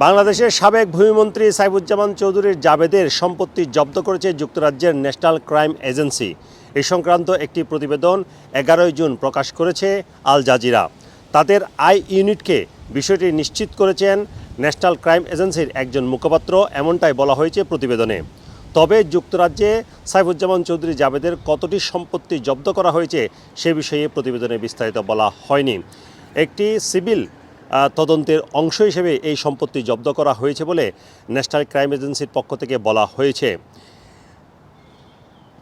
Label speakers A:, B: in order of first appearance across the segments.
A: বাংলাদেশের সাবেক ভূমিমন্ত্রী সাইবুজ্জামান চৌধুরীর জাবেদের সম্পত্তি জব্দ করেছে যুক্তরাজ্যের ন্যাশনাল ক্রাইম এজেন্সি। এই সংক্রান্ত একটি প্রতিবেদন এগারোই জুন প্রকাশ করেছে আল জাজিরা। তাদের আই ইউনিটকে বিষয়টি নিশ্চিত করেছেন ন্যাশনাল ক্রাইম এজেন্সির একজন মুখপাত্র, এমনটাই বলা হয়েছে প্রতিবেদনে। তবে যুক্তরাজ্যে সাইফুজ্জামান চৌধুরী জাবেদের কতটি সম্পত্তি জব্দ করা হয়েছে সে বিষয়ে প্রতিবেদনে বিস্তারিত বলা হয়নি। একটি সিভিল তদন্তের অংশ হিসেবে এই সম্পত্তি জব্দ করা হয়েছে বলে ন্যাশনাল ক্রাইম এজেন্সির পক্ষ থেকে বলা হয়েছে।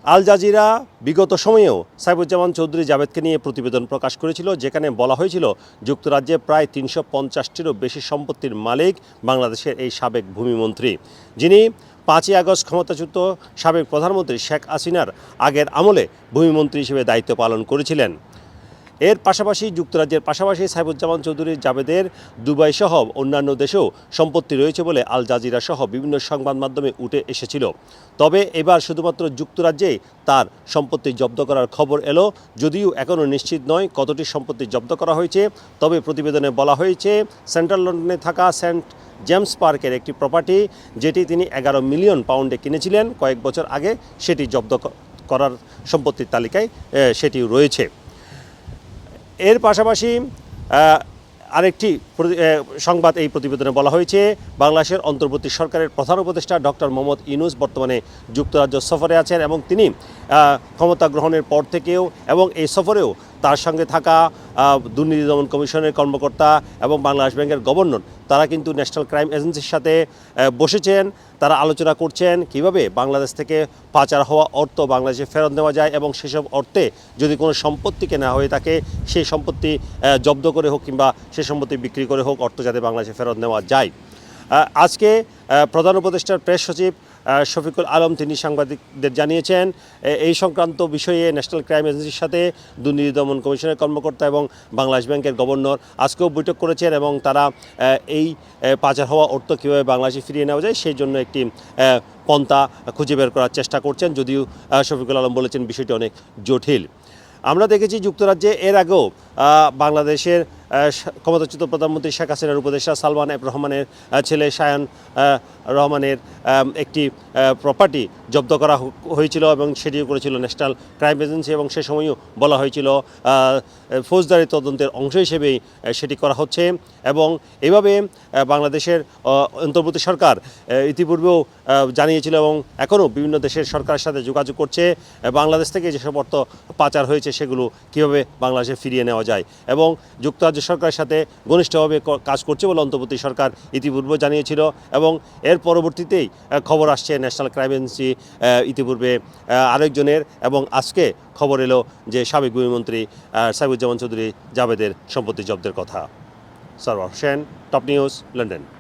A: আল জাজিরা বিগত সময়েও সাইবুজ্জামান চৌধুরী জাভেদকে নিয়ে প্রতিবেদন প্রকাশ করেছিল, যেখানে বলা হয়েছিল যুক্তরাজ্যে প্রায় তিনশো পঞ্চাশটিরও বেশি সম্পত্তির মালিক বাংলাদেশের এই সাবেক ভূমিমন্ত্রী, যিনি পাঁচই আগস্ট ক্ষমতাচ্যুত সাবেক প্রধানমন্ত্রী শেখ হাসিনার আগের আমলে ভূমিমন্ত্রী হিসেবে দায়িত্ব পালন করেছিলেন। এর পাশাপাশি যুক্তরাজ্যের পাশাপাশি সাইবুজ্জামান চৌধুরীর জাবেদের দুবাই সহ অন্যান্য দেশেও সম্পত্তি রয়েছে বলে আল জাজিরা সহ বিভিন্ন সংবাদ মাধ্যমে উঠে এসেছিল। তবে এবার শুধুমাত্র যুক্তরাজ্যেই তার সম্পত্তি জব্দ করার খবর এলো, যদিও এখনও নিশ্চিত নয় কতটি সম্পত্তি জব্দ করা হয়েছে। তবে প্রতিবেদনে বলা হয়েছে, সেন্ট্রাল লন্ডনে থাকা সেন্ট জেমস পার্কের একটি প্রপার্টি, যেটি তিনি এগারো মিলিয়ন পাউন্ডে কিনেছিলেন। কয়েক বছর আগে সেটি জব্দ করার সম্পত্তির তালিকায় সেটি রয়েছে। এর পাশাপাশি আরেকটি সংবাদ এই প্রতিবেদনে বলা হয়েছে, বাংলাদেশের অন্তর্বর্তী সরকারের প্রধান উপদেষ্টা ডক্টর মোহাম্মদ ইনুস বর্তমানে যুক্তরাজ্য সফরে আছেন এবং তিনি ক্ষমতা গ্রহণের পর থেকেও এবং এই সফরেও তার সঙ্গে থাকা দুর্নীতি দমন কমিশনের কর্মকর্তা এবং বাংলাদেশ ব্যাংকের গভর্নর, তারা কিন্তু ন্যাশনাল ক্রাইম এজেন্সির সাথে বসেছেন, তারা আলোচনা করছেন কীভাবে বাংলাদেশ থেকে পাচার হওয়া অর্থ বাংলাদেশে ফেরত নেওয়া যায় এবং সেসব অর্থে যদি কোনো সম্পত্তি কেনা হয়ে থাকে, সেই সম্পত্তি জব্দ করে হোক কিংবা সেই সম্পত্তি বিক্রি করে হোক, অর্থ যাতে বাংলাদেশে ফেরত নেওয়া যায়। আজকে প্রধান উপদেষ্টার প্রেস সচিব শফিকুল আলম তিনি সাংবাদিকদের জানিয়েছেন এই সংক্রান্ত বিষয়ে ন্যাশনাল ক্রাইম এজেন্সির সাথে দুর্নীতি দমন কমিশনের কর্মকর্তা এবং বাংলাদেশ ব্যাংকের গভর্নর আজকেও বৈঠক করেছেন এবং তারা এই পাচার হওয়া অর্থ কীভাবে বাংলাদেশে ফিরিয়ে নেওয়া যায় সেই জন্য একটি পন্থা খুঁজে বের করার চেষ্টা করছেন যদিও শফিকুল আলম বলেছেন বিষয়টি অনেক জটিল। আমরা দেখেছি যুক্তরাজ্যে এর আগেও বাংলাদেশের ক্ষমতাচ্যুত প্রধানমন্ত্রী শেখ হাসিনার উপদেষ্টা সালমান এফ রহমানের ছেলে সায়ান রহমানের একটি প্রপার্টি জব্দ করা হয়েছিল এবং সেটিও করেছিল ন্যাশনাল ক্রাইম এজেন্সি এবং সে সময়ও বলা হয়েছিল ফৌজদারি তদন্তের অংশ হিসেবেই সেটি করা হচ্ছে এবং এভাবে বাংলাদেশের অন্তর্বর্তী সরকার ইতিপূর্বেও জানিয়েছিল এবং এখনও বিভিন্ন দেশের সরকারের সাথে যোগাযোগ করছে বাংলাদেশ থেকে যেসব অর্থ পাচার হয়েছে সেগুলো কীভাবে বাংলাদেশে ফিরিয়ে নেওয়া যায় এবং যুক্তরাজ্য সরকারের সাথে ঘনিষ্ঠভাবে কাজ করছে বলে অন্তর্বর্তী সরকার ইতিপূর্বে জানিয়েছিল এবং এর পরবর্তীতেই খবর আসছে ন্যাশনাল ক্রাইম এজেন্সি ইতিপূর্বে আরেকজনের এবং আজকে খবর এলো যে সাবেক গৃহমন্ত্রী সাইবুজ্জামান চৌধুরী জাভেদের সম্পত্তি জব্দের কথা। Sarwar Hossain top news London